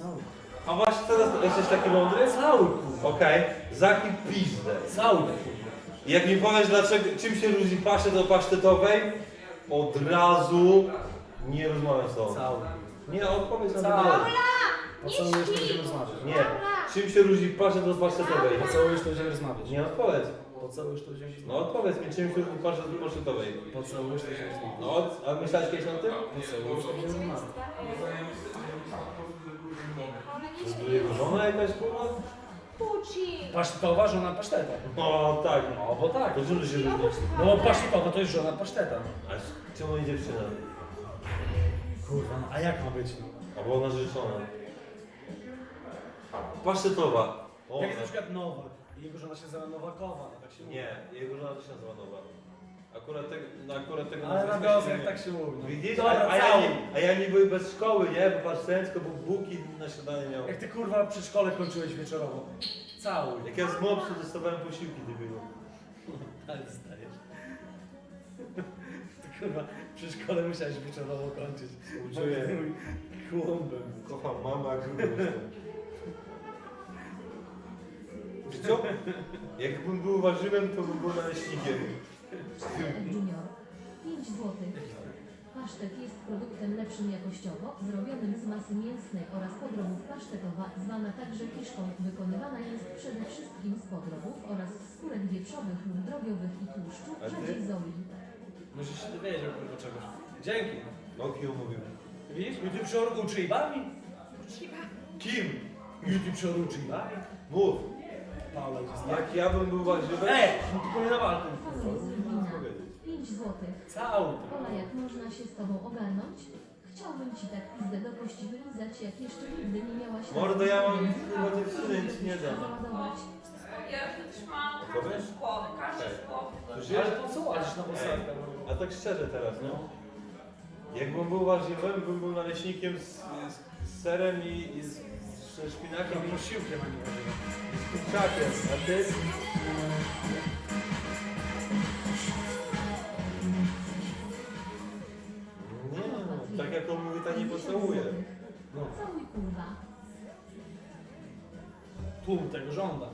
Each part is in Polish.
Cały. A właśnie teraz jesteś taki mądry? Cały kurwa. Okej, zamknij pizdę. Cały kurwa. Jak mi powiesz dlaczego, czym się różni pasztet od pasztetowej, od razu nie rozmawiam z tobą. Cały. Nie, odpowiedz na Cały. to. Pocałujesz to będziemy rozmawiać. Nie. Czym się różni pasztet od pasztetowej? Pocałujesz to będziemy rozmawiać. Nie odpowiedz. Pocałujesz to będziemy No rozmawiać. odpowiedz mi, czym się różni pasztet od pasztetowej. Pocałujesz to będziemy rozmawiać. No, a myślałeś kiedyś o tym? Pocałujesz to. To jest jego żona jakaś kurwa? Pucci! Pasztetowa, żona paszteta. No tak. No bo tak. To czym się różni? No bo pasztetowa to jest żona paszteta. A czemu nie dziewczyna? Kurwa, no a jak ma być? No? Albo narzeczona. Pasztetowa. O, Jak jest na przykład Nowak jego żona się nazywa Nowakowa, no tak się mówi. Nie, jego żona też się nazywa Nowa. Akurat, te, no akurat tego Ale na nazwiska się wiosnach nie- tak się mówi. No. Widzisz? Dobra, a, a, ja nie, a ja nie byłem bez szkoły, nie? Bo patrz Sęcko, bo buki na śniadanie miał. Jak ty kurwa przy szkole kończyłeś wieczorowo. Cały. Jak ja z mopsu dostawałem posiłki debilu. Ale zdajesz. Ty kurwa przy szkole musiałeś wieczorowo kończyć. Współczuję. Kłąbem. Kocham mama, jestem. Wiesz co? Jakbym był warzywem, to bym był naleśnikiem. Junior. 5 zł. Pasztet jest produktem lepszym jakościowo, zrobionym z masy mięsnej oraz podrobów pasztetowa, zwana także kiszką. Wykonywana jest przede wszystkim z podrobów oraz z skórek wieprzowych lub drobiowych i tłuszczu, A ty? rzadziej z oli. Musisz się dowiedzieć kurwa czegoś. Dzięki. No kim mówił? Widzisz? YouTube się uczy i bawi. Kim? YouTube się uczy i bawi. Mów. Jak ja bym był warzywem... Ej, no tylko nie na walkę. Paweł z Lublina. 5 zł. Cały. Ola, jak można się z tobą ogarnąć? Chciałbym ci tak pizdę do kości wylizać, jak jeszcze nigdy nie miałaś... Mordo, ja mam chyba dziewczynę, nic nie dam. Załadować. Ja już szkło, każde Ej. szkło. Słyszysz? Ale po co łazisz na posadkę? A tak szczerze teraz, no. Jakbym był warzywem, bym był naleśnikiem z, z, z serem i, i z, ze szpinakiem i posiłkiem, a nie z kurczakiem. A ty? Nie no, tak jak on mówi, ta nie pocałuje. No. Tłum tego żąda.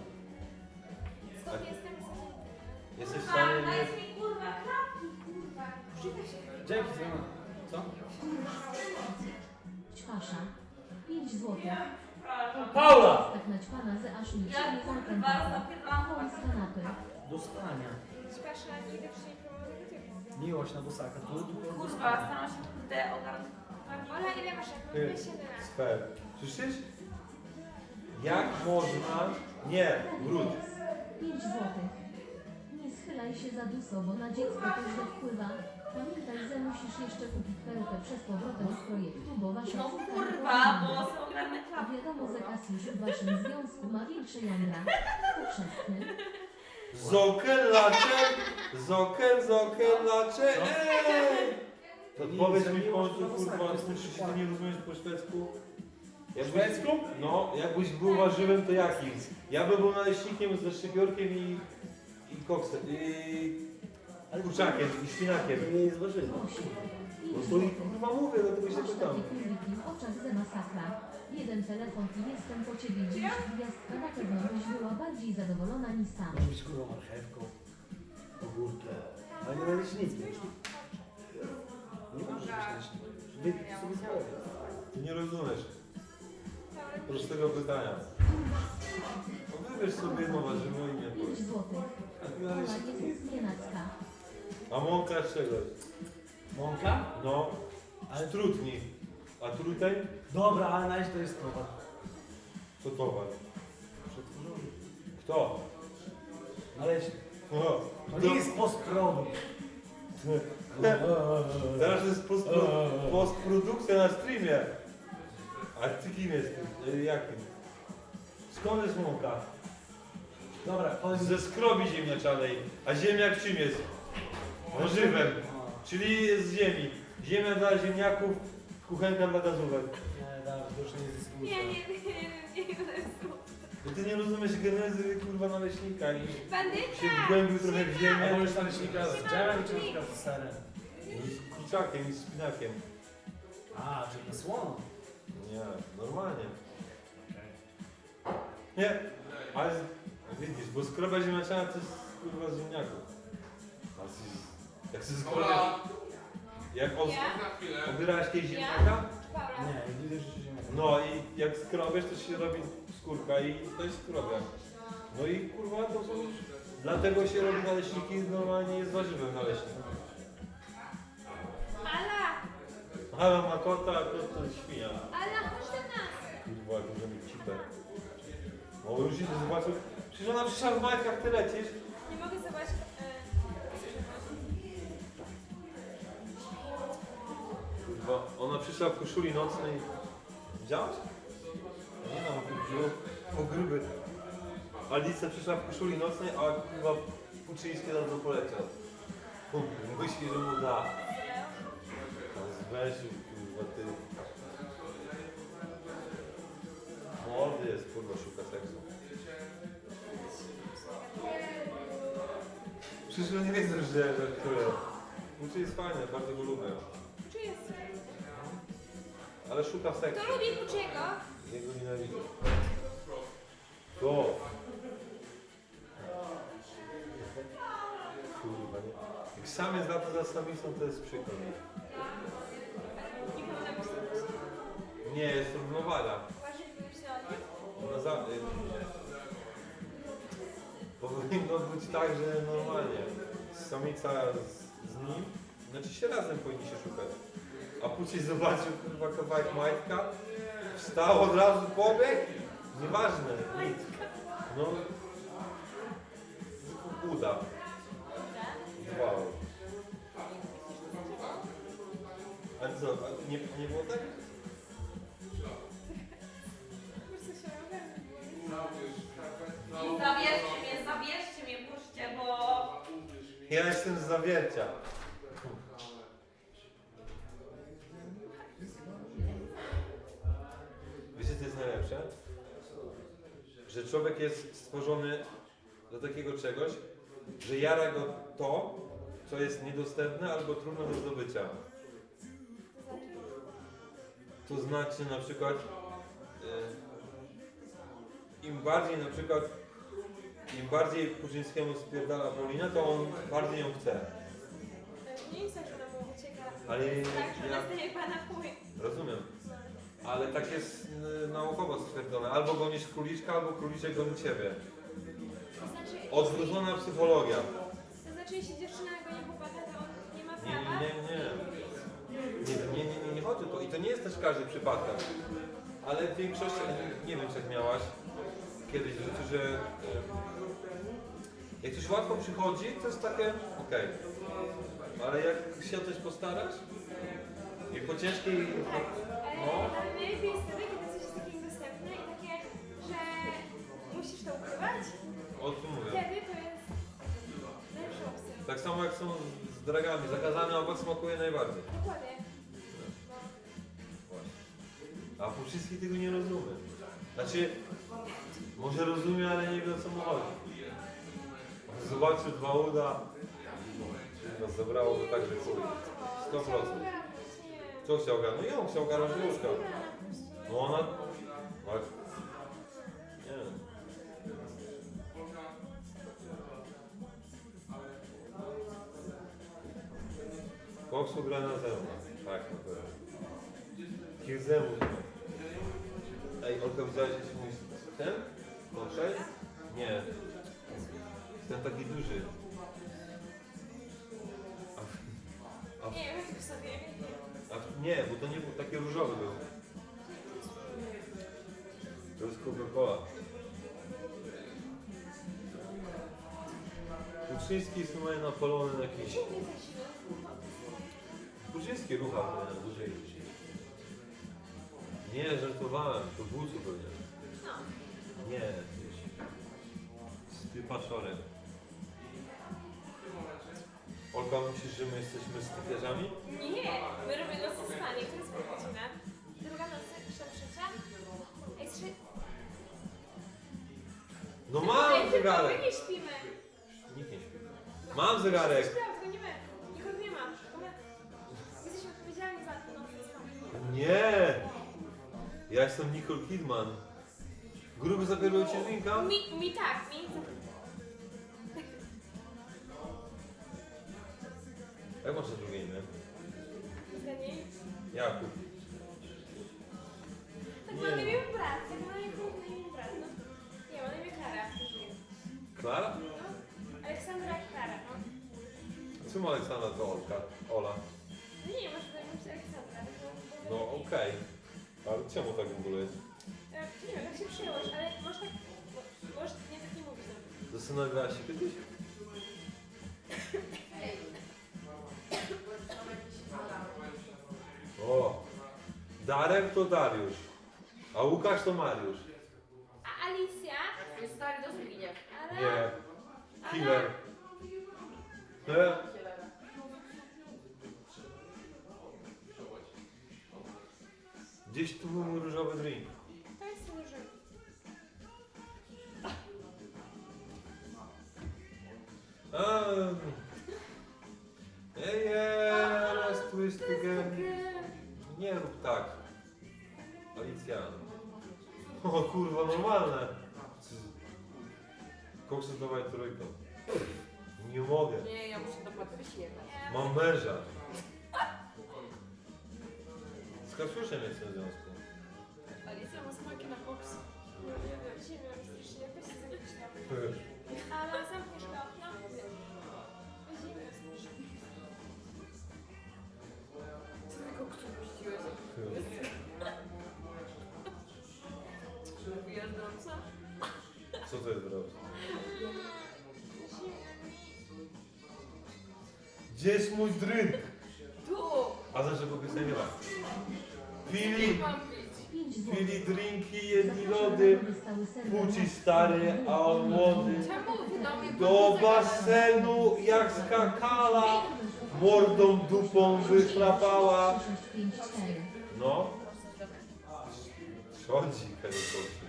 Paula! Aż Ja nie kurwa zapętała. zapierdalam Koń z kanapy. Do spania. Miłość na bosaka. Tu, tu, tu, do Kurwa, spania. staram się kurde ogarnąć. Ola, ile masz? Jak Ty, mam 7 lat. Sfer. Słyszysz? Jak można... Nie, wróć. 5 zł. Nie schylaj się za duso, bo na dziecko to źle wpływa. Pamiętaj, że musisz jeszcze kupić pełkę przez powrotem z projektu, bo wasza No córka kurwa, bo są ogromne klapki. wiadomo, że Kasiusz w waszym związku ma większe jądra. Powszechny. Zokelacze! Zokel, zokelacze! Ej! To Nie, powiedz nie, mi w końcu, kurwa, to ty nie rozumiesz po szwedzku? Po szwedzku? No, jakbyś był warzywem, to jakim? Ja bym był naleśnikiem ze szczypiorkiem i... i koksem, i... kurczakiem, i szpinakiem. Nie jest warzywo. 8. No 5 to i kurwa mówię, dlatego się Masz pytam. oczach, że masakra. Jeden telefon i jestem po ciebie dziś. Gwiazdka na pewno byś była bardziej zadowolona niż sam. Może być kurwa marchewką, ogórkiem. Ale nie naleśnikiem. Nie możesz być naleśnikiem. Wy sobie. Ty nie rozumiesz prostego pytania. No wybierz sobie jedno warzywo i nie 5 odpowiedz. zł. A ty Ola naleśnikiem. jest nienacka. A mąka z czegoś? Mąka? No, Ale ale trutni. A truteń? Dobra, ale naleś to jest towar. Co towar? Przetworzony. Kto? O, To nie jest postprodukt. Teraz jest postpro, postprodukcja na streamie. A ty kim jesteś? Y, Jakim? Skąd jest mąka? Dobra, powiedz Ze skrobi ziemniaczanej. A ziemniak czym jest? Warzywem. Czyli z ziemi. Ziemia dla ziemniaków, kuchenka dla gazówek. Nie, dobra, to już nie. Nie, nie, nie, nie, nie, I ty nie rozumiesz genezy kurwa naleśnika i Bandyta! się wgłębił trochę w A ziemię. wolisz naleśnika z dżemem czy na przykład z serem? I z kurczakiem i z spinakiem. A, czyli na słono. Nie, normalnie. Nie, ale widzisz, bo skrobia ziemniaczana to jest kurwa z ziemniaków. A z- Jak się skrobia... Jak os... Ja? Obierałaś kiedyś ziemniaka? Czy Paula? Nie, widzę, że się nie No i jak skrobiesz, to się robi skórka i to jest skrobia. No i kurwa to są... Dlatego się robi naleśniki, normalnie jest warzywem naleśnik. Ala! Ale ma kota, a kot to świnia. Ala, chodź do nas! Kurwa, jak może mieć cipę. No już idę zobaczył. Przecież ona przyszła w majtkach, ty lecisz. Nie mogę zobaczyć. E, Kurwa, ona przyszła w koszuli nocnej. Widziałeś? Nie no, wziął po gruby. Alicja przyszła w koszuli nocnej, a kurwa Puczyński na to poleciał. Myśli, że mu da. Zwęsił, kurwa, ty. Młody jest, kurwa, szuka seksu. Przecież oni wiedzą, że, że które. Puczy jest fajny, bardzo go lubię. Ale szuka seksu. Kto lubi Kuciego? Jego nienawidzę. To. Kurwa, nie. Jak sam jest za to za samicą, to jest przykro. Nie. Nie, jest równowaga. Się odnieść. Na za... y, Powinno być tak, że normalnie. Samica z, z nim, znaczy się razem powinni się szukać. Później zobaczył kurwa kawałek majtka, wstał od razu pobieg, nieważne, nic. No, tylko uda. Wow. A co, a nie, nie było tak? Zabierzcie mnie, zabierzcie mnie, puśćcie, bo... Ja jestem z zawiercia. Najlepsze? Że człowiek jest stworzony do takiego czegoś, że jara go to, co jest niedostępne albo trudne do zdobycia. To znaczy na przykład y, im bardziej na przykład im bardziej Puczyńskiemu spierdala Paulina, to on bardziej ją chce. Nie jest tak, że ona mu ucieka. Ale Tak, że ja ona pana w chuj. rozumiem. Ale tak jest y, naukowo stwierdzone. Albo gonisz króliczka, albo króliczek goni ciebie. To znaczy, Odwrócona psychologia. to znaczy, jeśli dziewczyna go nie chłopaka, to on nie ma Nie, prawa. nie, nie, nie. Nie, nie, nie, nie, nie chodzi o to. I to nie jest też każdy przypadek. Ale w większości, nie wiem, czy jak miałaś kiedyś w życiu, że y, jak coś łatwo przychodzi, to jest takie okej. Ale jak się o coś postarasz i po ciężkiej... No, Ale najlepiej jest wtedy, kiedy coś jest takie niedostępne i takie, że musisz to ukrywać. o tym mówię. Wtedy to jest najlepsza opcja. Tak samo jak są z dragami. Zakazany owoc smakuje najbardziej. Dokładnie. Właśnie. A Puczyński tego nie rozumie. Znaczy, może rozumie, ale nie wie o co mu chodzi. Zobaczył dwa uda. No, zabrało go tak, że chuj. 100%. Co chciał ogarnąć? No on chciał ogarnąć łóżka. No ona... Ale... Nie wiem. Koksu gra na zewnątrz. Tak, na pewno. Kill zemu. Ej, Olka, widziałeś jakiś mój ten? Koszej? Nie. Ten taki duży. Nie, weź sobie. A, nie, bo to nie był taki różowy był. To jest Coca-Cola. Kuczyński jest chyba napalony na jakiś... Kuczyński rucha na dłużej. Nie, żartowałem, to bucu pewnie. Nie. Z typaszorem. Olka, myślisz, że my jesteśmy stypiarzami? Nie, my robimy nocy spanie. To jest godzina. Druga noc, jeszcze trzecia. Ej, trzy... No mam zegarek! my nie śpimy. Nikt nie śpi. Mam zegarek! Nie my. Nikogo nie ma. Tylko my. Jesteśmy odpowiedzialni za. Nie! Ja jestem Nicole Kidman. Gruby zapierdolił ci drinka? Mi, mi tak, mi. Jak masz drugie imię? Zgadnij. Jakub. Tak ma na imię brat, tak ma na imię na imię brat. No. Nie, ma na imię Klara. Klara? No. Aleksandra Klara, no. Czym Aleksandra to Olka? Ola? No nie, masz na imię Aleksandra. No okej. Ale czemu tak w ogóle jest? E, Nie wiem, jak się przyjąłeś, ale możesz tak... mo- Możesz nie tak nie mówić. No. Zastanawiałaś się kiedyś? Darek to Dariusz. A Łukasz to Mariusz. A Alicja? Stary to Zbigniew. Ale... Nie. Killer. Nie? Gdzieś tu był różowy drink. To jest let's twist again. Nie rób tak. Alicja. O kurwa, normalne. Koksy dawaj trójką. Nie mogę. Nie, ja muszę do Patrysi jechać. Mam męża. Z Kasiuszem jest w związku. Alicja ma smaki na koksy. Nie wiem, dzisiaj miałam strasznie, jakoś się zakreślam. Ale zamkniesz okno? Co to jest drogi? Gdzie jest mój drink? Tu! A za czego piosenka? Pili, Mam pić. 5 zł. pili drinki, jedni lody. Płci stary, a on młody. Czemu wy do mnie Do basenu jak skakala, mordą dupą wychlapała. No, chodzi helikopter.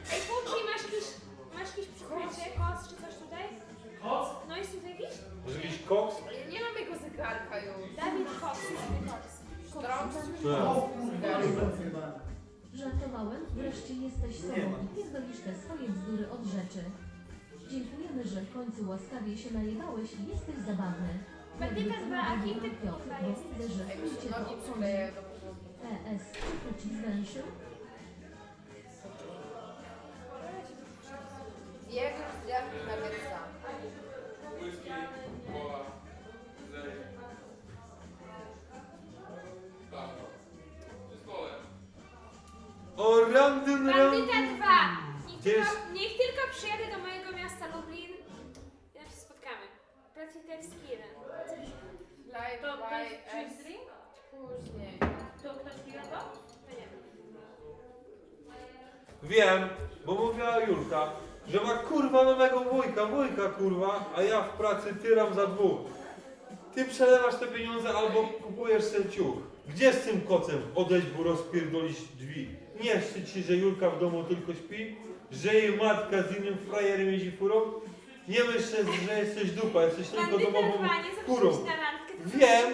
Ja nie mam jego zegarka już. Dawid Cox, jest tutaj Cox. Strąc? Żartowałem, wreszcie jesteś sobą i pierdolisz te swoje bzdury od rzeczy. Dziękujemy, że w końcu łaskawie się najebałeś i jesteś zabawny. Dwa, to a nie kim ty kurwa jesteś? widzę, że chuj cię to obchodzi. PS, czy ci zwęszył? Później. To ktoś pił to? To nie wiem. Wiem, bo mówiła Julka, że ma kurwa nowego wujka, wujka kurwa, a ja w pracy tyram za dwóch. Ty przelewasz te pieniądze albo kupujesz ten ciuch. Gdzie z tym kocem odejść, bo rozpierdolić drzwi? Nie wstydź się, że Julka w domu tylko śpi? Że jej matka z innym frajerem jeździ furą? Nie myśl, że jesteś dupa, jesteś tylko domową 2, nie kurą. Wiem.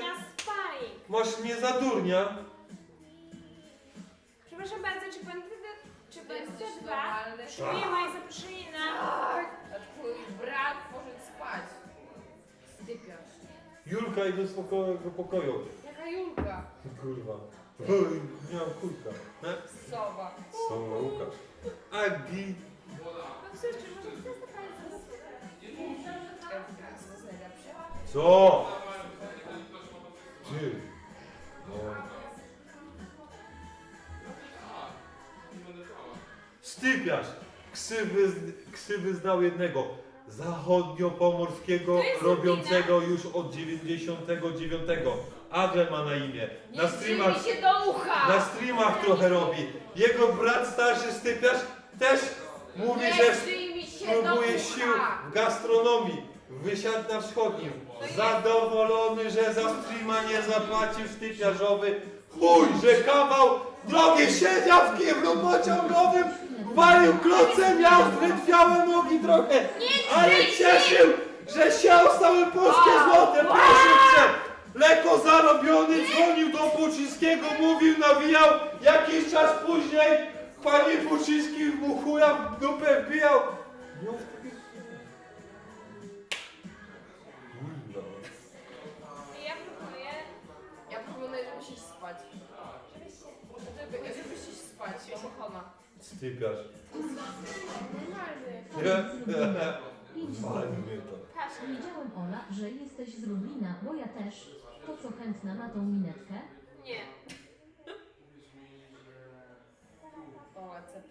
Masz mnie za durnia. Przepraszam bardzo, czy bandyta, czy bandyta jesteś 2 normalny? przyjmuje moje zaproszenie na... Tak! A twój brat poszedł spać. Stypiasz. Julka z pokoju, do pokoju. Jaka Julka? Kurwa. Oj, nie mam kulka. Ne? Sowa. Co, Łukasz? Agi. No może Co jest najlepsze? Co? Stypiarz. Ksywy, z- ksywy znał jednego. Zachodniopomorskiego, robiącego już od 99. Adrian ma na imię. Na streamach, się do ucha! na streamach trochę robi. Jego brat starszy stypiarz też mówi, Nie że drzyj mi się do próbuje ucha! sił w gastronomii. Wysiadł na wschodnim. Zadowolony, że za streama nie zapłacił stypiarzowy. Chuj, że kawał drogi siedział w kiblu pociągowym, walił klocem, miał zwytwiałe nogi trochę, ale cieszył, że siał całe polskie złote, proszę cię. Lekko zarobiony, dzwonił do Puczyńskiego, mówił, nawijał, jakiś czas później Panie Puczyński mu chuja w dupę wbijał! Stypiarz. Normalny. 5 Walę złotych. mnie to. Patrz, Wiedziałem, Ola, że jesteś z Lublina, bo ja też. To co chętna na tą minetkę? nie. O, chłopcem.